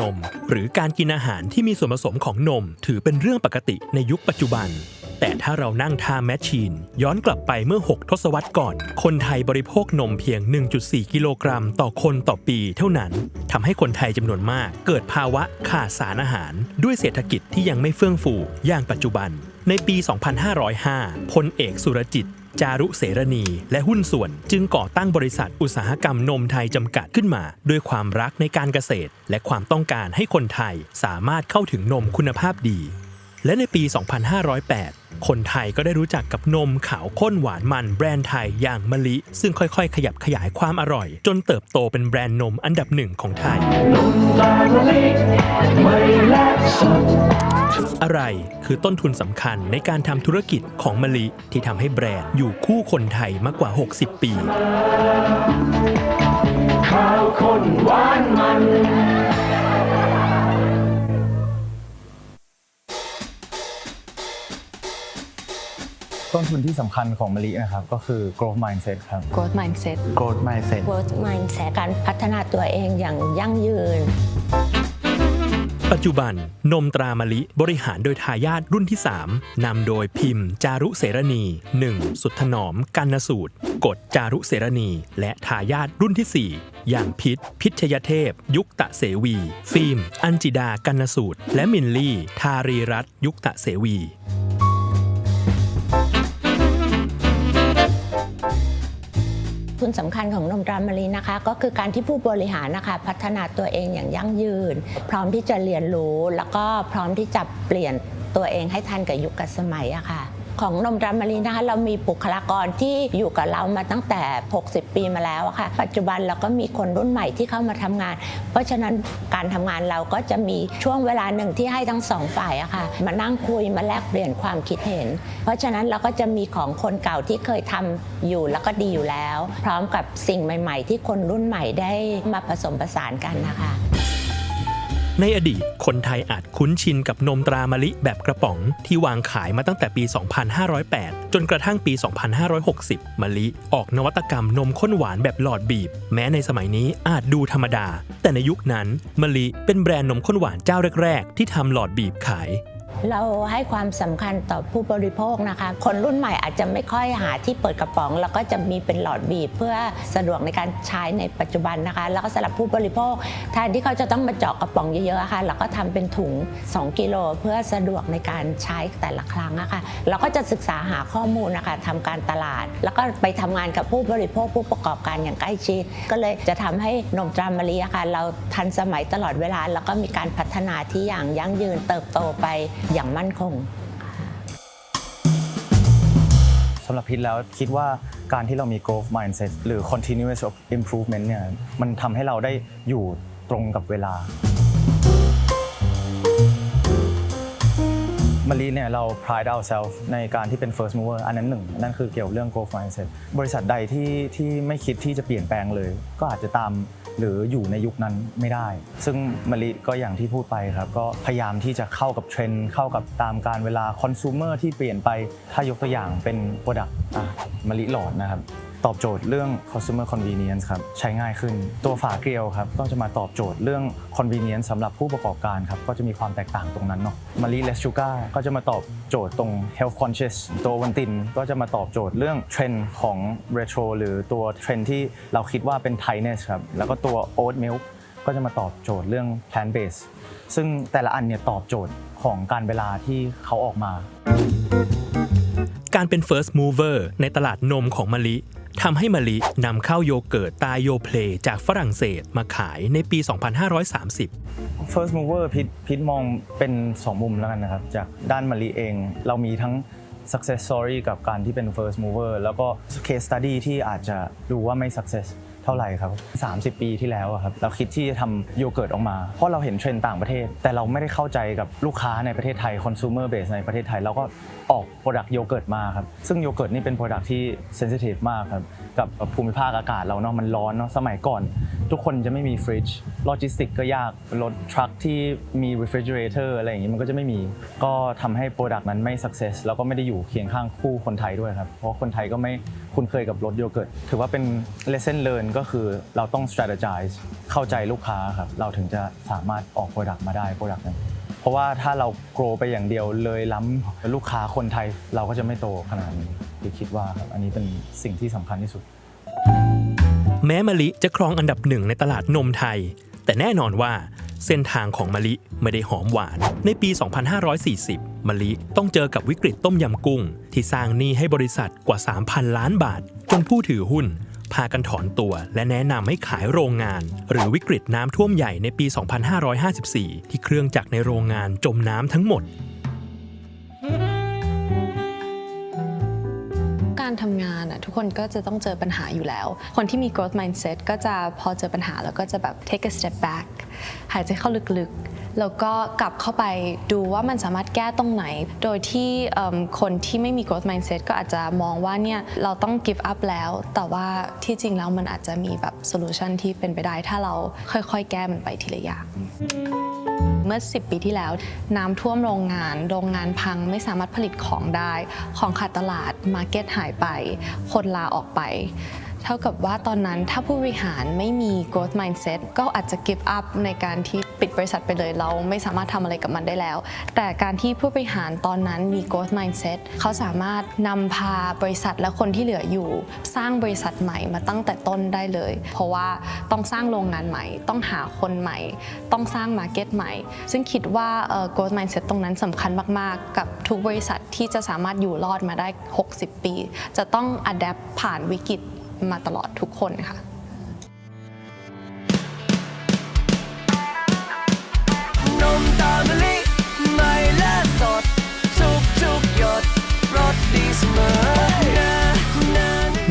นม หรือการกินอาหารที่มีส่วนผสมของนม ถือเป็นเรื่องปกติในยุคปัจจุบัน แต่ถ้าเรานั่งทาแมชชีน ย้อนกลับไปเมื่อ 6 ทศวรรษก่อน คนไทยบริโภคนมเพียง 1.4 กิโลกรัมต่อคนต่อปีเท่านั้นทำให้คนไทยจำนวนมาก เกิดภาวะขาดสารอาหาร ด้วยเศรษฐกิจที่ยังไม่เฟื่องฟูอย่างปัจจุบัน ในปี 2505 พลเอกสุรจิต จารุเสรณี และหุ้นส่วน จึงก่อตั้งบริษัทอุตสาหกรรมนมไทยจำกัดขึ้นมา ด้วยความรักในการเกษตร และความต้องการให้คนไทยสามารถเข้าถึงนมคุณภาพดี และในปี 2508 คนไทยก็ได้รู้จักกับนมขาวข้นหวานมันแบรนด์ไทยอย่างมะลิ ซึ่งค่อยๆ ขยับขยายความอร่อย จนเติบโตเป็นแบรนด์นมอันดับหนึ่งของไทย อะไรคือต้นทุนสำคัญในการทำธุรกิจของมะลิที่ทำให้แบรนด์อยู่คู่คนไทยมากกว่า 60 ปี ข้าวข้นหวานมัน ต้นทุนที่สำคัญของมะลินะครับ ก็คือ growth mindset ครับ growth mindset growth mindset growth mindset การพัฒนาตัวเองอย่างยั่งยืน ปัจจุบันนมตรามะลิบริหารโดยทายาทรุ่นที่ 3นำโดยพิมพ์ จารุเสรณี 1. สุดถนอมกันนสูตร กฎจารุเสรณี และทายาทรุ่นที่ 4อย่างพิษ พิชยเทพ ยุคตะเสวี ฟิล์ม อัญจิดากันนสูตร และมินลี่ ทารีรัตน์ยุคตะเสวี ทุนสำคัญของนมตรามาลีนะคะ ก็คือการที่ผู้บริหารนะคะพัฒนาตัวเองอย่างยั่งยืน พร้อมที่จะเรียนรู้ แล้วก็พร้อมที่จะเปลี่ยนตัวเองให้ทันกับยุคกับสมัยอะค่ะ ของนมรามะลินะคะ เรามีบุคลากรที่อยู่กับเรามาตั้งแต่ 60 ปีมาแล้วค่ะ ปัจจุบันเราก็มีคนรุ่นใหม่ที่เข้ามาทำงาน เพราะฉะนั้นการทำงานเราก็จะมีช่วงเวลาหนึ่งที่ให้ทั้งสองฝ่ายอะค่ะ มานั่งคุยมาแลกเปลี่ยนความคิดเห็น เพราะฉะนั้นเราก็จะมีของคนเก่าที่เคยทำอยู่แล้วก็ดีอยู่แล้ว พร้อมกับสิ่งใหม่ ๆ ที่คนรุ่นใหม่ได้มาผสมผสานกันนะคะ ในอดีต คนไทยอาจคุ้นชินกับนมตรามะลิแบบกระป๋องที่วางขายมาตั้งแต่ปี 2508 จนกระทั่งปี 2560 มะลิออกนวัตกรรมนมข้นหวานแบบหลอดบีบ แม้ในสมัยนี้อาจดูธรรมดา แต่ในยุคนั้นมะลิเป็นแบรนด์นมข้นหวานเจ้าแรก ๆ ที่ทำหลอดบีบขาย เราให้ความสำคัญต่อผู้บริโภคนะคะ คนรุ่นใหม่อาจจะไม่ค่อยหาที่เปิดกระป๋อง แล้วก็จะมีเป็นหลอดบีบเพื่อสะดวกในการใช้ในปัจจุบันนะคะ แล้วก็สำหรับผู้บริโภคแทนที่เขาจะต้องมาเจาะกระป๋องเยอะๆะค่ะเราก็ทำเป็นถุง 2 กิโลเพื่อสะดวกในการใช้แต่ละครั้งะค่ะเราก็จะศึกษาหาข้อมูลนะคะทำการตลาด แล้วก็ไปทำงานกับผู้บริโภคผู้ประกอบการอย่างใกล้ชิด ก็เลยจะทำให้นมตรามะลิอะค่ะเราทันสมัยตลอดเวลา แล้วก็มีการพัฒนาที่อย่างยั่งยืนเติบโตไปอย่างมั่นคงสำหรับพิทแล้วคิดว่าการที่เรามี growth mindset หรือ continuous improvement เนี่ยมันทำให้เราได้อยู่ตรงกับเวลามารีเนี่ยเรา pride ourselves ในการที่เป็น first mover อันนั้นหนึ่ง นั่นคือเกี่ยวเรื่อง growth mindset บริษัทใดที่ที่ไม่คิดที่จะเปลี่ยนแปลงเลย ก็อาจจะตาม หรืออยู่ในยุคนั้นไม่ได้ ซึ่งมารีก็อย่างที่พูดไปครับ ก็พยายามที่จะเข้ากับเทรนด์เข้ากับตามการเวลาคอน sumer ที่เปลี่ยนไปถ้ายกตัวอย่างเป็นโปรดักต์มะมารีหลอดนะครับ ตอบโจทย์เรื่อง customer convenience ครับใช้ง่ายขึ้น ตัวฝาเกลียวครับก็จะมาตอบโจทย์เรื่อง convenience สำหรับผู้ประกอบการครับก็จะมีความแตกต่างตรงนั้นเนาะมารีเลสชูกาก็จะมาตอบโจทย์ตรง health conscious ตัววันตินก็จะมาตอบโจทย์เรื่องเทรนด์ของ retro หรือตัวเทรนด์ที่เราคิดว่าเป็น Thainess ครับแล้วก็ตัว oat milk ก็จะมาตอบโจทย์เรื่อง plant based ซึ่งแต่ละอันเนี่ยตอบโจทย์ของการเวลาที่เขาออกมา การเป็น first mover ในตลาดนมของมะลิ ทำให้มะลินำเข้าโยเกิร์ตตาโยเพลจากฝรั่งเศสมาขายในปี 2530 First Mover พิทพิทมองเป็น 2 มุมแล้วกันนะครับ จากด้านมารีเองเรามีทั้ง success story กับการที่เป็น first mover แล้วก็ case study ที่อาจจะดูว่าไม่ success เท่าไหร่ครับ 30 ปีที่แล้วครับเราคิดที่จะทำโยเกิร์ตออกมา เพราะเราเห็นเทรนด์ต่างประเทศ แต่เราไม่ได้เข้าใจกับลูกค้าในประเทศไทย consumer base ในประเทศไทยเราก็ออก product โยเกิร์ตมาครับซึ่งโยเกิร์ตนี่เป็น product ที่ sensitive มากครับกับภูมิภาคอากาศเราเนาะมันร้อนเนาะสมัยก่อน ทุกคนจะไม่มีฟริดจ์โลจิสติกก็ยากรถทรัคที่มี refrigerator อะไรอย่างงี้มันก็จะไม่มี ก็ทำให้ product นั้นไม่ success แล้วก็ไม่ได้อยู่เคียงข้างคู่คนไทยด้วยครับ เพราะคนไทยก็ไม่คุ้นเคยกับรถโยเกิร์ต ถือว่าเป็น lesson learn ก็คือเราต้อง strategize เข้าใจลูกค้าครับเราถึงจะสามารถออก Product มาได้ Product หนึงเพราะว่าถ้าเรา grow ไปอย่างเดียวเลยล้ำลูกค้าคนไทยเราก็จะไม่โตขนาดนี้ที่คิดว่าครับอันนี้เป็นสิ่งที่สำคัญที่สุด แม้มะลิจะครองอันดับหนึ่งในตลาดนมไทย แต่แน่นอนว่าเส้นทางของมะลิไม่ได้หอมหวาน ในปี 2540 มะลิต้องเจอกับวิกฤตต้มยำกุ้ง ที่สร้างหนี้ให้บริษัทกว่า 3,000 ล้านบาทจนผู้ถือหุ้น พากันถอนตัว และแนะนำให้ขายโรงงาน หรือวิกฤตน้ำท่วมใหญ่ในปี 2554 ที่เครื่องจักรในโรงงานจมน้ำทั้งหมด การทำงานอะทุกคนก็จะต้องเจอปัญหาอยู่แล้ว คนที่มี growth mindset ก็จะพอเจอปัญหาแล้วก็จะแบบ take a step back หายใจเข้าลึกๆ แล้วก็กลับเข้าไปดูว่ามันสามารถแก้ตรงไหน โดยที่คนที่ไม่มี growth mindset ก็อาจจะมองว่าเนี่ยเราต้อง give up แล้ว แต่ว่าที่จริงแล้วมันอาจจะมีแบบ solution ที่เป็นไปได้ ถ้าเราค่อยๆ แก้มันไปทีละอย่างเมื่อ 10 ปีที่แล้ว น้ำท่วมโรงงาน โรงงานพังไม่สามารถผลิตของได้ ของขาดตลาดมาร์เก็ตหายไป คนลาออกไป เท่ากับว่าตอนนั้นถ้าผู้บริหารไม่มี growth mindset ก็อาจจะ give up ในการที่ ปิดบริษัทไปเลย เราไม่สามารถทำอะไรกับมันได้แล้ว แต่การที่ผู้บริหารตอนนั้นมี growth mindset เขาสามารถนำพาบริษัทและคนที่เหลืออยู่ สร้างบริษัทใหม่มาตั้งแต่ต้นได้เลย เพราะว่าต้องสร้างโรงงานใหม่ ต้องหาคนใหม่ ต้องสร้างมาร์เก็ตใหม่ ซึ่งคิดว่าเอ่อ growth mindset ตรงนั้นสำคัญมาก ๆ กับทุกบริษัทที่จะสามารถอยู่รอดมาได้ 60 ปี จะต้อง adapt ผ่านวิกฤตมาตลอดทุกคนค่ะ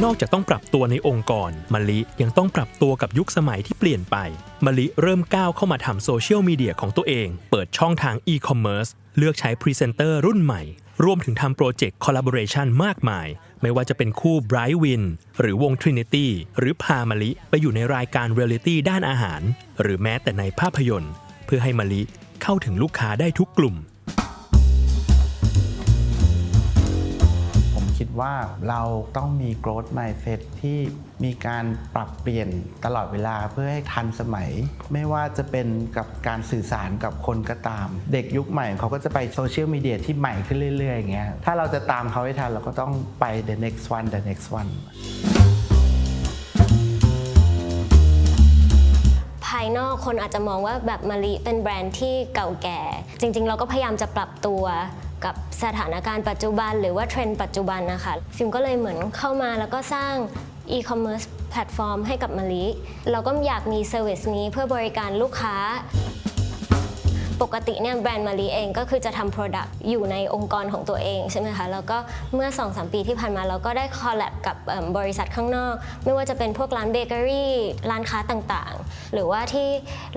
นอกจากต้องปรับตัวในองค์กรมะลิยังต้องปรับตัวกับยุคสมัยที่เปลี่ยนไปมะลิเริ่มก้าวเข้ามาทำโซเชียลมีเดียของตัวเอง เปิดช่องทางอีคอมเมิร์ซเลือกใช้พรีเซนเตอร์รุ่นใหม่ รวมถึงทำโปรเจกต์คอลลาบอร์เรชันมากมาย ไม่ว่าจะเป็นคู่ Bright Win หรือวง Trinity หรือพามะลิไปอยู่ในรายการเรียลิตี้ด้านอาหาร หรือแม้แต่ในภาพยนตร์ เพื่อให้มะลิเข้าถึงลูกค้าได้ทุกกลุ่ม ว่าเราต้องมี growth mindset ที่มีการปรับเปลี่ยนตลอดเวลาเพื่อให้ทันสมัย ไม่ว่าจะเป็นกับการสื่อสารกับคนก็ตาม เด็กยุคใหม่เขาก็จะไปโซเชียลมีเดียที่ใหม่ขึ้นเรื่อยๆอย่างเงี้ยถ้าเราจะตามเขาให้ทันเราก็ต้องไป the next one the next one ภายนอกคนอาจจะมองว่าแบบมะลิเป็นแบรนด์ที่เก่าแก่ จริง ๆ เราก็พยายามจะปรับตัว กับสถานการณ์ปัจจุบัน หรือว่าเทรนด์ปัจจุบันนะคะฟิล์มก็เลยเหมือนเข้ามาแล้วก็สร้างอีคอมเมิร์ซแพลตฟอร์มให้กับมะลิเราก็อยากมีเซอร์วิสนี้เพื่อบริการลูกค้า ปกติเนี่ยแบรนด์มารีเองก็คือจะทำ Product อยู่ในองค์กรของตัวเองใช่ไหมคะแล้วก็เมื่อ 2-3 ปีที่ผ่านมาเราก็ได้คอลแลบกับบริษัทข้างนอก ไม่ว่าจะเป็นพวกร้านเบเกอรี่ร้านค้าต่างๆ หรือว่าที่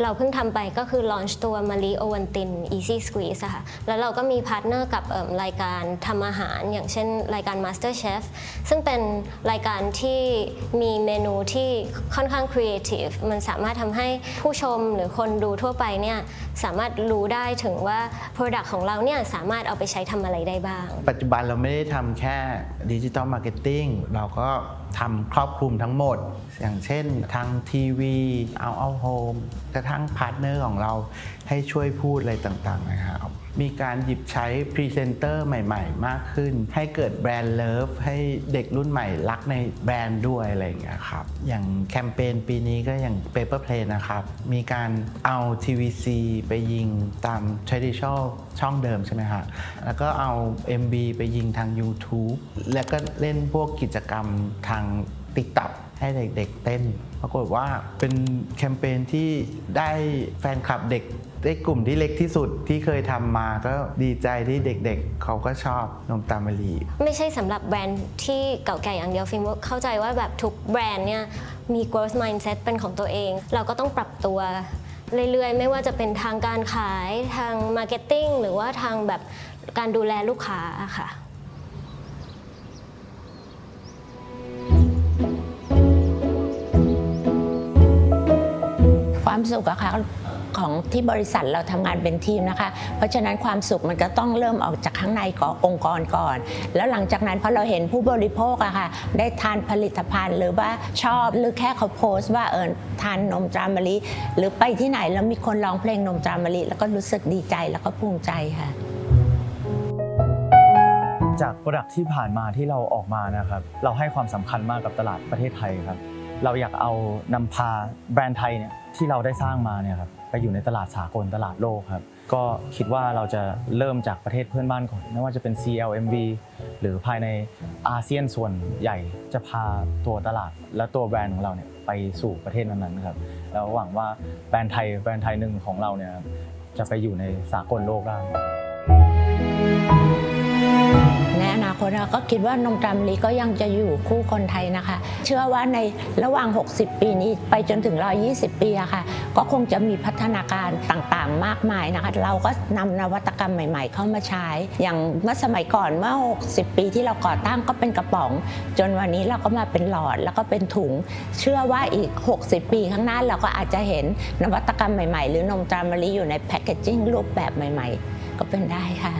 เราเพิ่งทำไปก็คือ launch ตัวมารีโอวันติน Easy Squeeze ะค่ะแล้วเราก็มีพาร์ทเนอร์กับรายการทำอาหาร อย่างเช่นรายการ Master Chef ซึ่งเป็นรายการที่มีเมนูที่ค่อนข้างครีเอทีฟมันสามารถทำให้ผู้ชมหรือคนดูทั่วไปเนี่ยสามารถรู้ได้ถึงว่า Product ของเราเนี่ยสามารถเอาไปใช้ทำอะไรได้บ้าง ปัจจุบันเราไม่ได้ทำแค่ดิจิ t a ลมาร์เก็ตติ้งเราก็ทำครอบคลุมทั้งหมด อย่างเช่นทางทีวีเอาเอาโฮมกระทั่งพาร์ทเนอร์ของเราให้ช่วยพูดอะไรต่างๆนะครับ มีการหยิบใช้พรีเซนเตอร์ใหม่ ๆ มากขึ้น ให้เกิดแบรนด์เลิฟให้เด็กรุ่นใหม่รักในแบรนด์ด้วยอะไรอย่างเงี้ยครับ อย่างแคมเปญปีนี้ก็อย่าง Paper Play นะครับ มีการเอา TVC ไปยิงตาม traditional ช่องเดิมใช่ไหมฮะ แล้วก็เอา MB ไปยิงทาง YouTube แล้วก็เล่นพวกกิจกรรมทาง TikTok ให้เด็กๆเต้น ปรากฏว่าเป็นแคมเปญที่ได้แฟนคลับเด็ก ได้กลุ่มที่เล็กที่สุดที่เคยทำมาก็ดีใจที่เด็กๆ เขาก็ชอบนมตามะลีไม่ใช่สำหรับแบรนด์ที่เก่าแก่อย่างเดียวฟิล์มเข้าใจว่าแบบทุกแบรนด์เนี่ยมี growth mindset เป็นของตัวเอง เราก็ต้องปรับตัวเรื่อยๆ ไม่ว่าจะเป็นทางการขายทาง marketing หรือว่าทางแบบการดูแลลูกค้าค่ะความสุขอะค่ะ ของที่บริษัทเราทำงานเป็นทีมนะคะ เพราะฉะนั้นความสุขมันก็ต้องเริ่มออกจากข้างในขององค์กรก่อน แล้วหลังจากนั้นพอเราเห็นผู้บริโภคอะค่ะได้ทานผลิตภัณฑ์หรือว่าชอบหรือแค่เขาโพสต์ว่าเออทานนมตรามะลิหรือไปที่ไหนแล้วมีคนร้องเพลงนมตรามะลิแล้วก็รู้สึกดีใจแล้วก็ภูมิใจค่ะจากโปรดักที่ผ่านมาที่เราออกมานะครับ เราให้ความสำคัญมากกับตลาดประเทศไทยครับ เราอยากเอานำพาแบรนด์ไทยเนี่ยที่เราได้สร้างมาเนี่ยครับ อยู่ในตลาดสากลตลาดโลกครับ ก็คิดว่าเราจะเริ่มจากประเทศเพื่อนบ้านก่อน ไม่ว่าจะเป็น CLMV หรือภายในอาเซียนส่วนใหญ่จะพาตัวตลาดและตัวแบรนด์ของเราเนี่ยไปสู่ประเทศนั้นๆครับ แล้วหวังว่าแบรนด์ไทยแบรนด์ไทยหนึ่งของเราเนี่ยจะไปอยู่ในสากลโลกได้ ในอนาคตเราก็คิดว่านมตรามลิก็ยังจะอยู่คู่คนไทยนะคะ เชื่อว่าในระหว่าง 60 ปีนี้ไปจนถึง 120 ปีอะค่ะ ก็คงจะมีพัฒนาการต่างๆ มากมายนะคะ เราก็นำนวัตกรรมใหม่ ๆ เข้ามาใช้ อย่างเมื่อสมัยก่อนเมื่อ 60 ปีที่เราก่อตั้งก็เป็นกระป๋อง จนวันนี้เราก็มาเป็นหลอดแล้วก็เป็นถุง เชื่อว่าอีก 60 ปีข้างหน้าเราก็อาจจะเห็นนวัตกรรมใหม่ๆ หรือนมตรามลิอยู่ในแพคเกจจิ้งรูปแบบใหม่ ๆ ก็เป็นได้ค่ะ